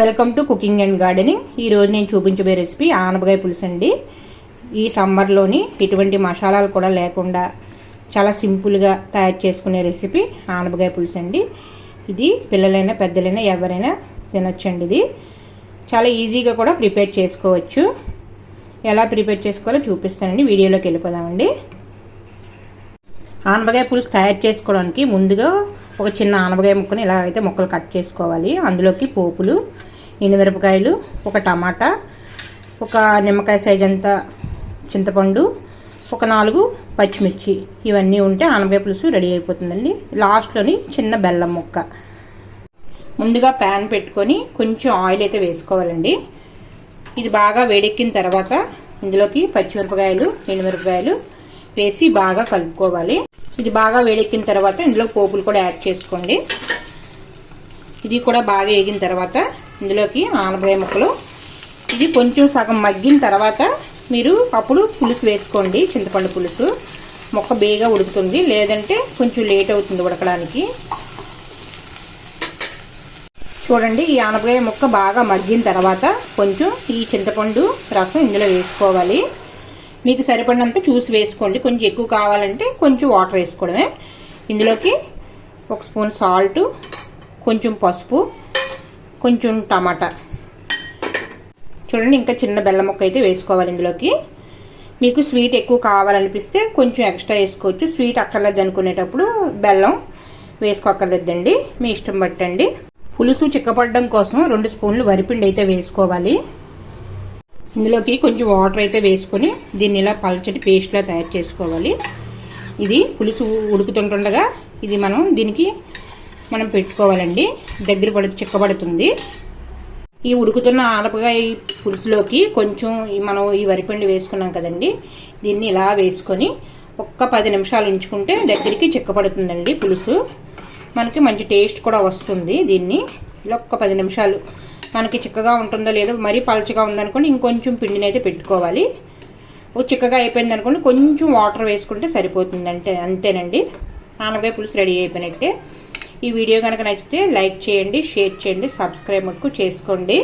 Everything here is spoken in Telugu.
Welcome to cooking and gardening. ఈరోజు నేను చూపించబోయే రెసిపీ ఆనపకాయ పులుసు అండి. ఈ సమ్మర్లోని ఎటువంటి మసాలాలు కూడా లేకుండా చాలా సింపుల్గా తయారు చేసుకునే రెసిపీ ఆనపకాయ పులుసు అండి. ఇది పిల్లలైనా పెద్దలైనా ఎవరైనా తినొచ్చండి ఇది. చాలా ఈజీగా కూడా ప్రిపేర్ చేసుకోవచ్చు. ఎలా ప్రిపేర్ చేసుకోవాలో చూపిస్తానండి. వీడియోలోకి వెళ్ళిపోదామండి. ఆనపకాయ పులుసు తయారు చేసుకోవడానికి ముందుగా ఒక చిన్న ఆనపకాయ ముక్కని ఇలా అయితే ముక్కలు కట్ చేసుకోవాలి. అందులోకి పోపులు ఎండుమిరపకాయలు ఒక టమాటా ఒక నిమ్మకాయ సైజ్ అంత చింతపండు ఒక నాలుగు పచ్చిమిర్చి. ఇవన్నీ ఉంటే ఆనపకాయ పులుసు రెడీ అయిపోతుందండి. లాస్ట్లోని చిన్న బెల్లం ముక్క. ముందుగా ప్యాన్ పెట్టుకొని కొంచెం ఆయిల్ అయితే వేసుకోవాలండి. ఇది బాగా వేడెక్కిన తర్వాత ఇందులోకి పచ్చిమిరపకాయలు ఎండుమిరపకాయలు వేసి బాగా కలుపుకోవాలి. ఇది బాగా వేడెక్కిన తర్వాత ఇందులో పోపులు కూడా యాడ్ చేసుకోండి. ఇది కూడా బాగా వేగిన తర్వాత ఇందులోకి ఆనపకాయ ముక్కలు. ఇది కొంచెం సగం మగ్గిన తర్వాత మీరు అప్పుడు పులుసు వేసుకోండి చింతపండు పులుసు. మొక్క బేగా ఉడుకుతుంది లేదంటే కొంచెం లేట్ అవుతుంది ఉడకడానికి. చూడండి ఈ ఆనపకాయ ముక్క బాగా మగ్గిన తర్వాత కొంచెం ఈ చింతపండు రసం ఇందులో వేసుకోవాలి. మీకు సరిపడినంత చూసి వేసుకోండి. కొంచెం ఎక్కువ కావాలంటే కొంచెం వాటర్ వేసుకోవడమే. ఇందులోకి ఒక స్పూన్ సాల్ట్ కొంచెం పసుపు కొంచెం టమాటా. చూడండి ఇంకా చిన్న బెల్లం ముక్క అయితే వేసుకోవాలి ఇందులోకి. మీకు స్వీట్ ఎక్కువ కావాలనిపిస్తే కొంచెం ఎక్స్ట్రా వేసుకోవచ్చు. స్వీట్ అక్కర్లేదు అనుకునేటప్పుడు బెల్లం వేసుకోక్కర్లేదండి. మీ ఇష్టం బట్టండి. పులుసు చిక్కపడడం కోసం రెండు స్పూన్లు వరిపిండి అయితే వేసుకోవాలి. ఇందులోకి కొంచెం వాటర్ అయితే వేసుకొని దీన్ని ఇలా పల్చటి పేస్ట్లా తయారు చేసుకోవాలి. ఇది పులుసు ఉడుకుతుంటుండగా ఇది మనం దీనికి మనం పెట్టుకోవాలండి. దగ్గర పడు చిక్కబడుతుంది. ఈ ఉడుకుతున్న ఆనపకాయ పులుసులోకి కొంచెం మనం ఈ వరిపిండి వేసుకున్నాం కదండి. దీన్ని ఇలా వేసుకొని ఒక్క పది నిమిషాలు ఉంచుకుంటే దగ్గరికి చిక్కబడుతుందండి పులుసు. మనకి మంచి టేస్ట్ కూడా వస్తుంది దీన్ని. ఇలా ఒక్క పది నిమిషాలు మనకి చిక్కగా ఉంటుందో లేదో మరీ పలచగా ఉందనుకోండి ఇంకొంచెం పిండిని అయితే పెట్టుకోవాలి. ఒక చిక్కగా అయిపోయింది అనుకోండి కొంచెం వాటర్ వేసుకుంటే సరిపోతుంది అంటే అంతేనండి. ఆనపకాయ పులుసు రెడీ అయిపోయినట్టే. ఈ వీడియో కనుక నచ్చితే లైక్ చేయండి షేర్ చేయండి సబ్స్క్రైబ్ మటుకు చేసుకోండి.